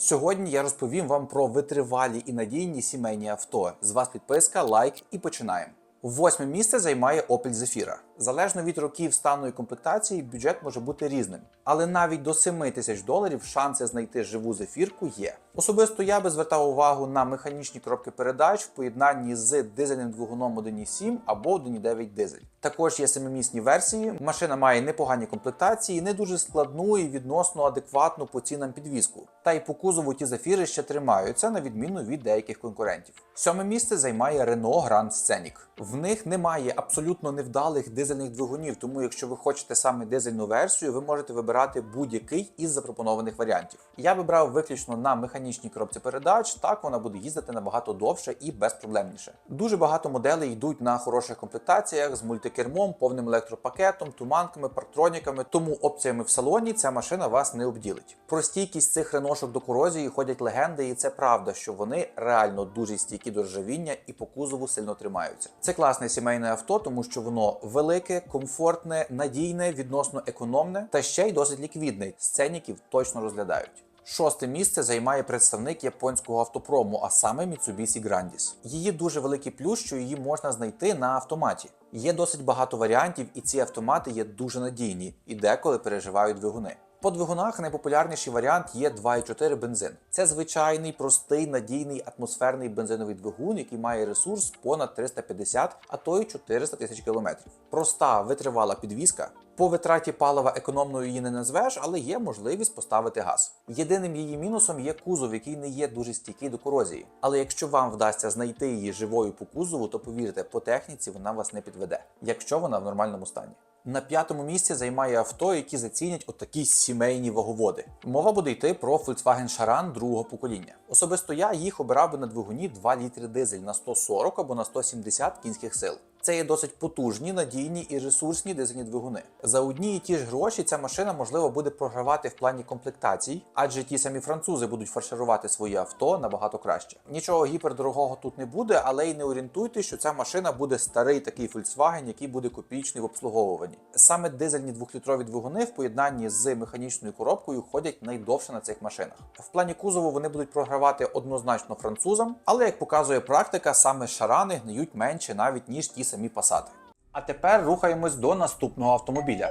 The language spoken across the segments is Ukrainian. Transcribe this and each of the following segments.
Сьогодні я розповім вам про витривалі і надійні сімейні авто. З вас підписка, лайк і починаємо. Восьме місце займає Opel Zafira. Залежно від років стану і комплектації, бюджет може бути різним. Але навіть до 7 тисяч доларів шанси знайти живу зефірку є. Особисто я би звертав увагу на механічні коробки передач в поєднанні з дизельним двигуном 1.7 або 1.9 дизель. Також є семимісні версії. Машина має непогані комплектації, не дуже складну і відносно адекватну по цінам підвізку. Та й по кузову ті зафіри ще тримаються, на відміну від деяких конкурентів. Сьоме місце займає Renault Grand Scenic. В них немає абсолютно невдалих дизельних двигунів, тому якщо ви хочете саме дизельну версію, ви можете вибирати будь-який із запропонованих варіантів. Я вибрав виключно на механічній коробці передач, так вона буде їздити набагато довше і безпроблемніше. Дуже багато моделей йдуть на хороших комплектаціях з мультикермом, повним електропакетом, туманками, партроніками, тому опціями в салоні ця машина вас не обділить. Про стійкість цих реношок до корозії ходять легенди, і це правда, що вони реально дуже стійкі до ржавіння і по кузову сильно тримаються. Це класне сімейне авто, тому що воно велике, комфортне, надійне, відносно економне та ще й досить ліквідне. Сценіків точно розглядають. Шосте місце займає представник японського автопрому, а саме Mitsubishi Grandis. Її дуже великий плюс, що її можна знайти на автоматі. Є досить багато варіантів, і ці автомати є дуже надійні і деколи переживають двигуни. По двигунах найпопулярніший варіант є 2,4 бензин. Це звичайний, простий, надійний атмосферний бензиновий двигун, який має ресурс понад 350, а то й 400 тисяч кілометрів. Проста витривала підвізка. По витраті палива економною її не назвеш, але є можливість поставити газ. Єдиним її мінусом є кузов, який не є дуже стійкий до корозії. Але якщо вам вдасться знайти її живою по кузову, то повірте, по техніці вона вас не підведе, якщо вона в нормальному стані. На п'ятому місці займає авто, які зацінять отакі сімейні ваговоди. Мова буде йти про Volkswagen Charan другого покоління. Особисто я їх обирав би на двигуні 2 літри дизель на 140 або на 170 кінських сил. Це є досить потужні, надійні і ресурсні дизельні двигуни. За одні і ті ж гроші ця машина можливо буде програвати в плані комплектацій, адже ті самі французи будуть фарширувати свої авто набагато краще. Нічого гіпердорогого тут не буде, але й не орієнтуйтесь, що ця машина буде старий такий Volkswagen, який буде копійчний в обслуговуванні. Саме дизельні двохлітрові двигуни в поєднанні з механічною коробкою ходять найдовше на цих машинах. В плані кузову вони будуть програвати однозначно французам, але як показує практика, саме шарани гниють менше навіть ніж ті самі пасати. А тепер рухаємось до наступного автомобіля.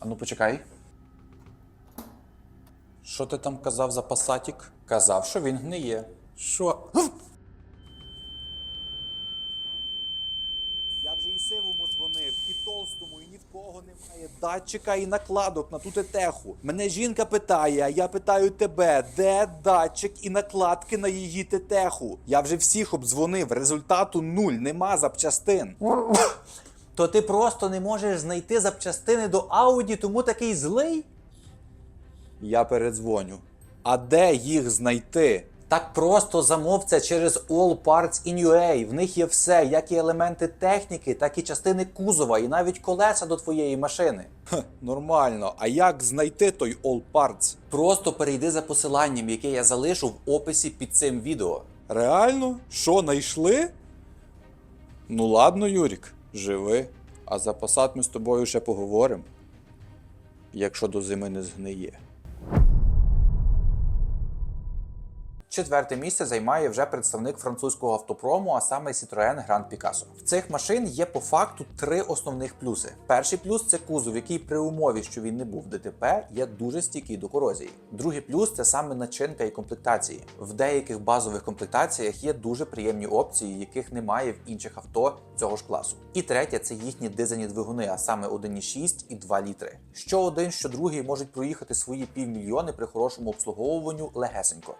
А ну почекай. Що ти там казав за пасатік? Казав, що він гниє. Що? Я вже і сивому дзвонив, і толстому, і ні в кого немає датчика і накладок на ту тетеху. Мене жінка питає, а я питаю тебе, де датчик і накладки на її тетеху? Я вже всіх обдзвонив, результату нуль, нема запчастин. То ти просто не можеш знайти запчастини до Ауді, тому такий злий? Я передзвоню. А де їх знайти? Так просто замов це через All Parts in UA. В них є все, як і елементи техніки, так і частини кузова, і навіть колеса до твоєї машини. Хе, нормально. А як знайти той All Parts? Просто перейди за посиланням, яке я залишу в описі під цим відео. Реально? Що, знайшли? Ну ладно, Юрік, живи. А за посад ми з тобою ще поговоримо. Якщо до зими не згниє. Четверте місце займає вже представник французького автопрому, а саме Citroën Grand Picasso. В цих машин є по факту три основних плюси. Перший плюс це кузов, який при умові, що він не був ДТП, є дуже стійкий до корозії. Другий плюс це саме начинка і комплектації. В деяких базових комплектаціях є дуже приємні опції, яких немає в інших авто цього ж класу. І третє це їхні дизельні двигуни, а саме 1,6 і 2 літри. Що один, що другий можуть проїхати свої півмільйони при хорошому обслуговуванню легесенько.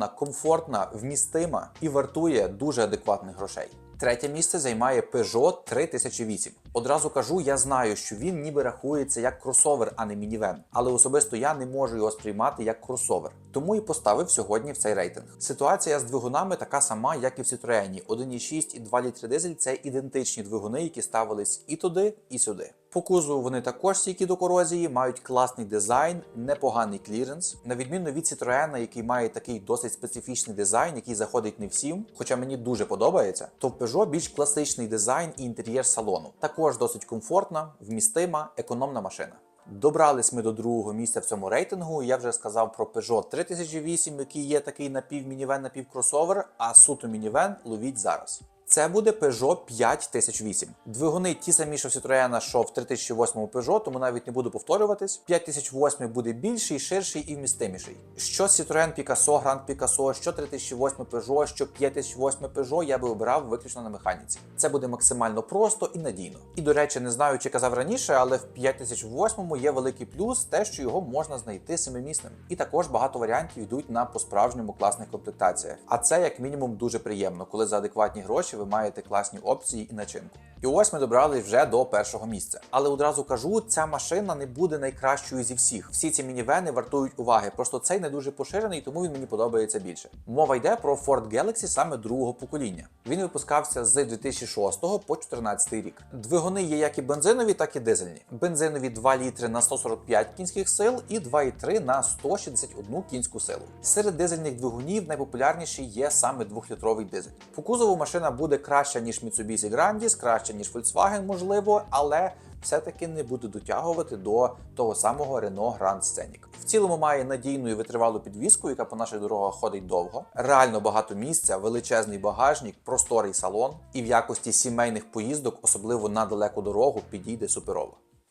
Економна, комфортна, вмістима і вартує дуже адекватних грошей. Третє місце займає Peugeot 3008. Одразу кажу, я знаю, що він ніби рахується як кросовер, а не мінівен. Але особисто я не можу його сприймати як кросовер. Тому і поставив сьогодні в цей рейтинг. Ситуація з двигунами така сама, як і в Citroën. 1,6 і 2 літри дизель це ідентичні двигуни, які ставились і туди, і сюди. По кузову вони також стійкі до корозії, мають класний дизайн, непоганий кліренс. На відміну від Citroën, який має такий досить специфічний дизайн, який заходить не всім, хоча мені дуже подобається, то в Peugeot більш класичний дизайн і інтер'єр салону. Також досить комфортна, вмістима, економна машина. Добрались ми до другого місця в цьому рейтингу. Я вже сказав про Peugeot 3008, який є такий напівмінівен, напівкросовер, а суто мінівен ловіть зараз. Це буде Peugeot 5008. Двигуни ті самі, що в Citroën, що в 3008 Peugeot, тому навіть не буду повторюватись. 5008 буде більший, ширший і вмістиміший. Що Citroën Picasso, Grand Picasso, що 3008 Peugeot, що 5008 Peugeot, я би обирав виключно на механіці. Це буде максимально просто і надійно. І до речі, не знаю, чи казав раніше, але в 5008 є великий плюс, те, що його можна знайти семимісним. І також багато варіантів йдуть на по-справжньому класних комплектаціях. А це як мінімум дуже приємно, коли за адекватні гроші ви маєте класні опції і начинку. І ось ми добрались вже до першого місця. Але одразу кажу, ця машина не буде найкращою зі всіх. Всі ці мінівени вартують уваги. Просто цей не дуже поширений, тому він мені подобається більше. Мова йде про Ford Galaxy саме другого покоління. Він випускався з 2006 по 2014 рік. Двигуни є як і бензинові, так і дизельні. Бензинові 2 літри на 145 кінських сил і 2,3 на 161 кінську силу. Серед дизельних двигунів найпопулярніший є саме 2-літровий дизель. По кузову машина буде краща ніж Mitsubishi Grandis, краще, ніж Volkswagen, можливо, але все-таки не буде дотягувати до того самого Renault Grand Scenic. В цілому має надійну і витривалу підвіску, яка по наших дорогах ходить довго. Реально багато місця, величезний багажник, просторий салон, і в якості сімейних поїздок, особливо на далеку дорогу, підійде суперово.